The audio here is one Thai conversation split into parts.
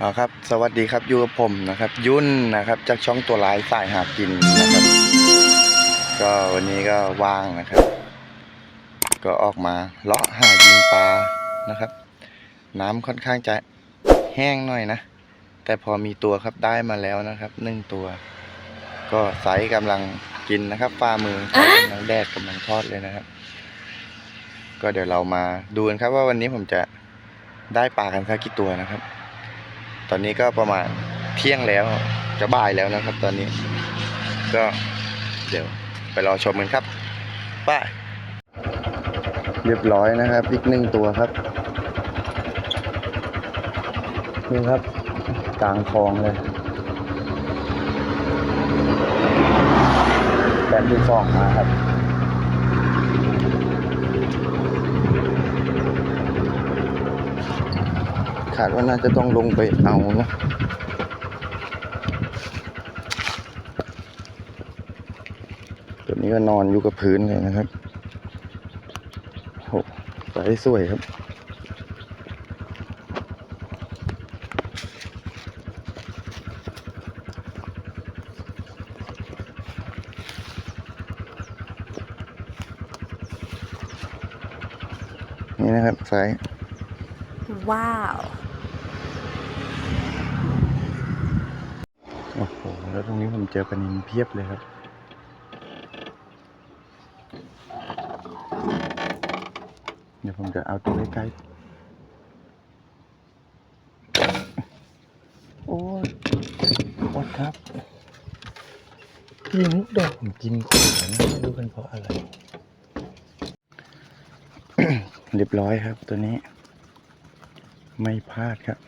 เอาครับ สวัสดีครับอยู่กับผมนะครับ ยุ่นนะครับ จากช่องตัวร้ายสายหากินนะครับ ก็วันนี้ก็ว่างนะครับ ก็ออกมาเลาะหายิงปลานะครับ น้ำค่อนข้างจะแห้งหน่อยนะ แต่พอมีตัวครับได้มาแล้วนะครับหนึ่งตัว ก็ไซส์กำลังกินนะครับฝ่ามือกำลังแดดกำลังทอดเลยนะครับ ก็เดี๋ยวเรามาดูกันครับว่าวันนี้ผมจะได้ปลากันสักกี่ตัวนะครับ ตอนนี้ก็ประมาณเที่ยงแล้วจะบ่ายแล้วนะครับ ตอนนี้ ก็เดี๋ยวไปรอชมกันครับไป้าเรียบร้อยนะครับอีกหนึ่งตัวครับนี่ครับกลางคลองเลยแบนที่สองมาครับ ขาดว่าน่าจะต้องลงไปเอานะตัวนี้ก็นอนอยู่กับพื้นเลยนะครับโหใสสวยครับ นี่นะครับไซส์ว้าว โอ้โห แล้ว ตรงนี้ผมเจอปลานินเพียบเลยครับ เดี๋ยวผมจะเอาตัวใกล้ๆ โอ้ยอดครับพี่มุกดอกผมกินก่อนนะไม่รู้เป็นเพราะอะไร เรียบร้อยครับตัวนี้ ไม่พลาดครับ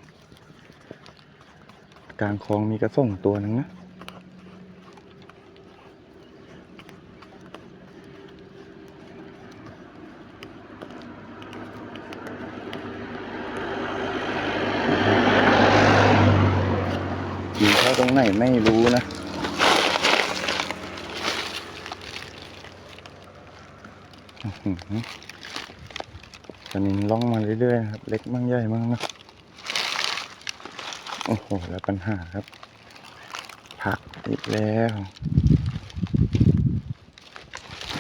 กลางคลองมีกระส่งตัวหนึ่งนะ ยิงเข้าตรง ไหนไม่รู้นะ ตอนนี้ล่องมาเรื่อยๆครับ เล็กมั่งใหญ่มั่งนะโอ้โห แล้วปัญหาครับ ผักอีกแล้ว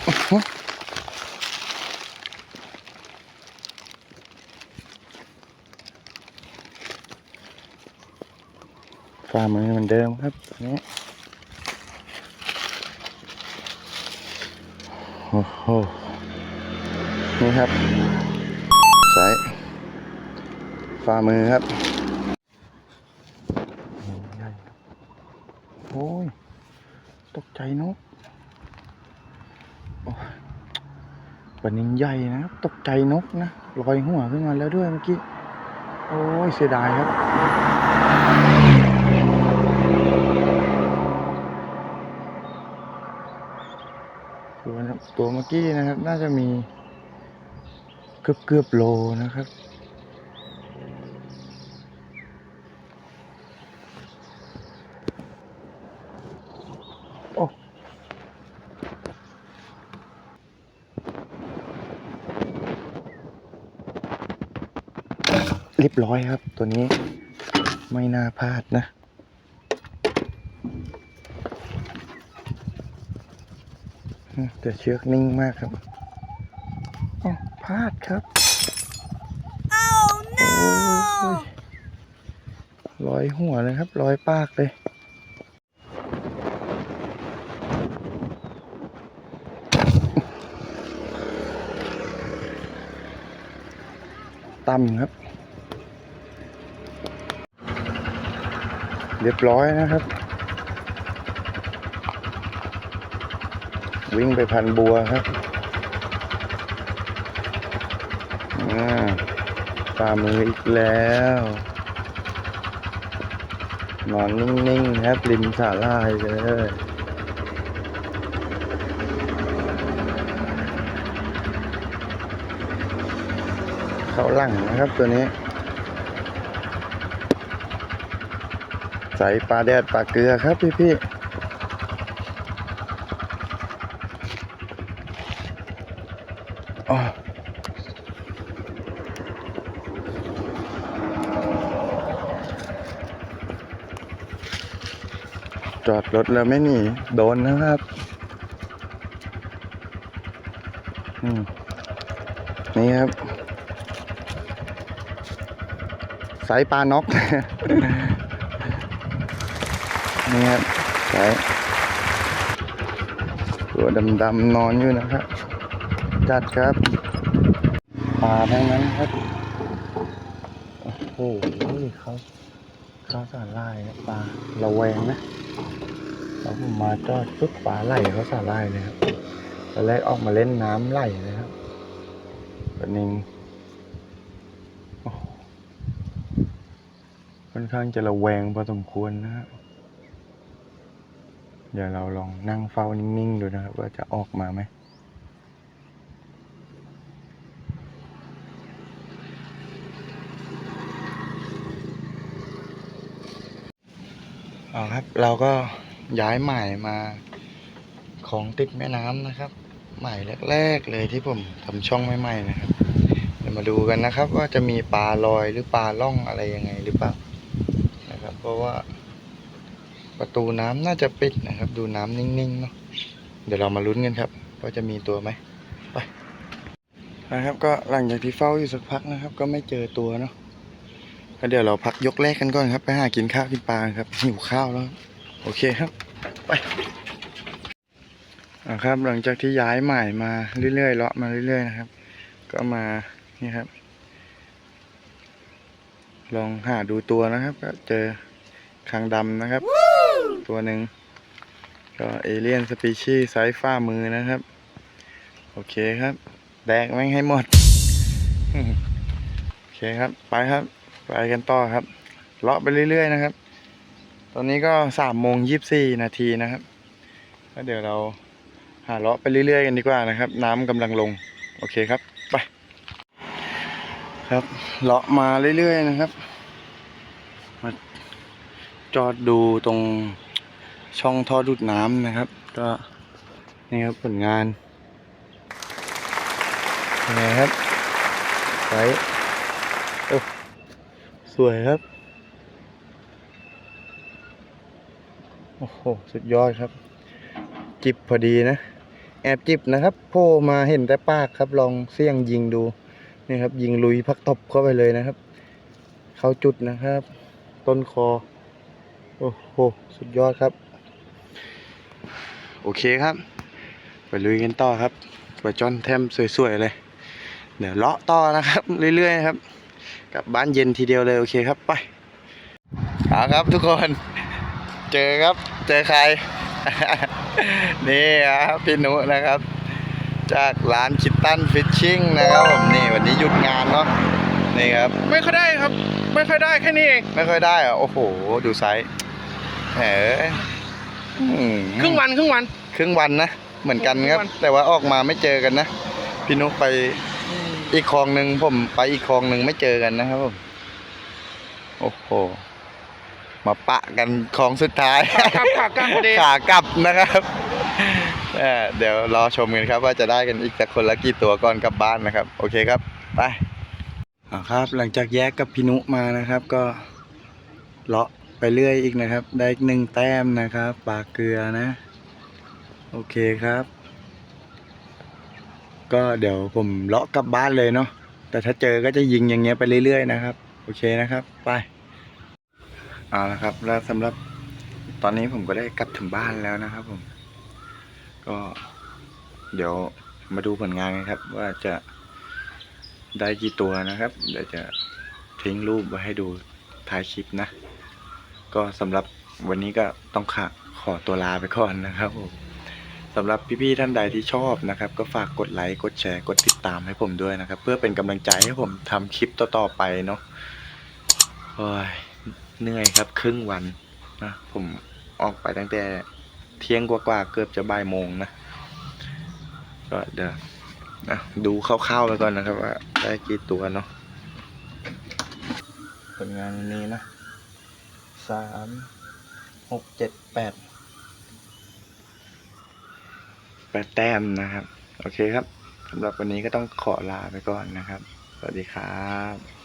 อื้อหือ ฝ่ามือเหมือนเดิมครับนี่โอ้โหนี่ครับสายฝ่ามือครับโอ้ยตกใจนกโอ้ยปลานินใหญ่นะครับตกใจนกนะลอยหัวขึ้นมาแล้วด้วยเมื่อกี้ โอ้ยเสียดายครับ ตัวเมื่อกี้นะครับ น่าจะมีเกือบเกือบโลนะครับ โอ้เรียบร้อยครับตัวนี้ไม่น่าพลาดนะ อืม แต่เชือกนิ่งมากครับอ๋อพลาดครับ oh โอ้ยลอยหัวเลยครับลอยปากเลยต่ำครับ เรียบร้อยนะครับ วิ่งไปพันบัวครับอ่าฝ่ามืออีกแล้ว นอนนิ่งๆครับริมสาลายเลยเขาหลังนะครับตัวนี้ใส่ปลาแดดปลาเกลือครับพี่ๆ จอดรถแล้วไม่หนีโดนนะครับนี่ครับสายปลานกนี่ครับสายตัวดำๆนอนอยู่นะครับ จัดครับปลาทั้งนั้นครับโอ้โหเขาเขาสาลายนะปลาระแวงนะ แล้วผมมาจอดปุ๊บปลาไหลเขาสาลายเลยครับตอนแรกออกมาเล่นน้ำไหลเลยครับตอนนี้ค่อนข้างจะระแวงพอสมควรนะครับเดี๋ยวเราลองนั่งเฝ้านิ่งๆดูนะครับ ว่าจะออกมาไหมเอาครับ เราก็ ย้ายใหม่มาของติดแม่น้ำนะครับ ใหม่แรกๆเลยที่ผมทำช่องใหม่ๆนะครับเดี๋ยวมาดูกันนะครับ ว่าจะมีปลาลอยหรือปลาล่องอะไรยังไงหรือเปล่านะครับ เพราะว่าประตูน้ำน่าจะปิดนะครับ ดูน้ำนิ่งๆเนาะเดี๋ยวเรามาลุ้นกันครับว่าจะมีตัวไหมไปนะครับ ก็หลังจากที่เฝ้าอยู่สักพักนะครับ ก็ไม่เจอตัวเนาะก็เดี๋ยวเราพักยกแรกกันก่อนครับ ไปหากินข้าวกินปลาครับหิวข้าวแล้ว โอเคครับไปอ่าครับหลังจากที่ย้ายใหม่มาเรื่อยๆเลาะมาเรื่อยๆนะครับ ก็มานี่ครับ ลองหาดูตัวนะครับ ก็เจอคางดำนะครับ ตัวหนึ่งก็เอเลียนสปีชีส์ไซส์ฝ้ามือนะครับ โอเคครับ แดกแม่งให้หมด โอเคครับ ไปครับ ไปกันต่อครับ เลาะไปเรื่อยๆนะครับ ตอนนี้ก็สามโมงยี่สิบสี่นาทีนะครับแล้วเดี๋ยวเราหาเลาะไปเรื่อยๆกันดีกว่านะครับ น้ำกำลังลง โอเคครับไปครับเลาะมาเรื่อยๆนะครับ มาจอดดูตรงช่องท่อดูดน้ำนะครับ ก็นี่ครับผลงานนไงครับไว้โอ้สวยครับ โอ้โห สุดยอดครับ จิบพอดีนะ แอบจิบนะครับโผล่มาเห็นแต่ปากครับ ลองเสี่ยงยิงดู นี่ครับ ยิงลุยพักตบเข้าไปเลยนะครับ เขาจุดนะครับ ต้นคอ โอ้โห สุดยอดครับ โอเคครับ ไปลุยกันต่อครับปลาจอนแทมสวยๆเลย เดี๋ยวเลาะต่อนะครับ เรื่อยๆครับ กลับบ้านเย็นทีเดียวเลย โอเคครับ ไปเอาครับทุกคน เจอครับ เจอใคร นี่ครับพี่นุนะครับ จากร้านคิตตันฟิชชิ่งนะครับผมนี่วันนี้หยุดงานเนาะนี่ครับ ไม่ค่อยได้ครับ ไม่ค่อยได้แค่นี้เอง ไม่ค่อยได้อะโอ้โห ดูไซส์แหมอืมครึ่งวันครึ่งวัน ครึ่งวันนะเหมือนกันครับครึ่งวันแต่ว่าออกมาไม่เจอกันนะพี่นุไปอีกคลองหนึ่งผมไปอีกคลองหนึ่งไม่เจอกันนะครับผมโอ้โห มาปะกันคลองสุดท้ายขากลับขากลับพอดี ขากลับนะครับเอ่อเดี๋ยวรอชมกันครับว่าจะได้กันอีกสักคนละกี่ตัวก่อนกลับบ้านนะครับ โอเคครับไปเอาครับ หลังจากแยกกับพี่นุมานะครับ ก็เลาะไปเรื่อยอีกนะครับ ได้อีกหนึ่งแต้มนะครับปลาเกลือนะ โอเคครับ ก็เดี๋ยวผมเลาะกลับบ้านเลยเนาะแต่ถ้าเจอก็จะยิงอย่างเงี้ยไปเรื่อยๆนะครับ โอเคนะครับ ไป เอาละครับ แล้วสำหรับตอนนี้ผมก็ได้กลับถึงบ้านแล้วนะครับผม ก็เดี๋ยวมาดูผลงานกันครับ ว่าจะได้กี่ตัวนะครับ เดี๋ยวจะทิ้งรูปไว้ให้ดูท้ายคลิปนะ ก็สำหรับวันนี้ก็ต้องขะขอตัวลาไปก่อนนะครับผมสำหรับพี่ๆท่านใดที่ชอบนะครับ ก็ฝากกดไลค์กดแชร์กดติดตามให้ผมด้วยนะครับ เพื่อเป็นกำลังใจให้ผมทำคลิปต่อๆไปเนาะโอ้ย เหนื่อยครับครึ่งวันนะผมออกไปตั้งแต่เที่ยงกว่าๆเกือบจะบ่ายโมงนะก็เดี๋ยวนะดูคร่าวๆไปก่อนนะครับว่าได้กี่ตัวเนาะผลงานวันนี้นะสามหกเจ็ดแปดแปดแต้มนะครับ โอเคครับสำหรับวันนี้ก็ต้องขอลาไปก่อนนะครับ สวัสดีครับ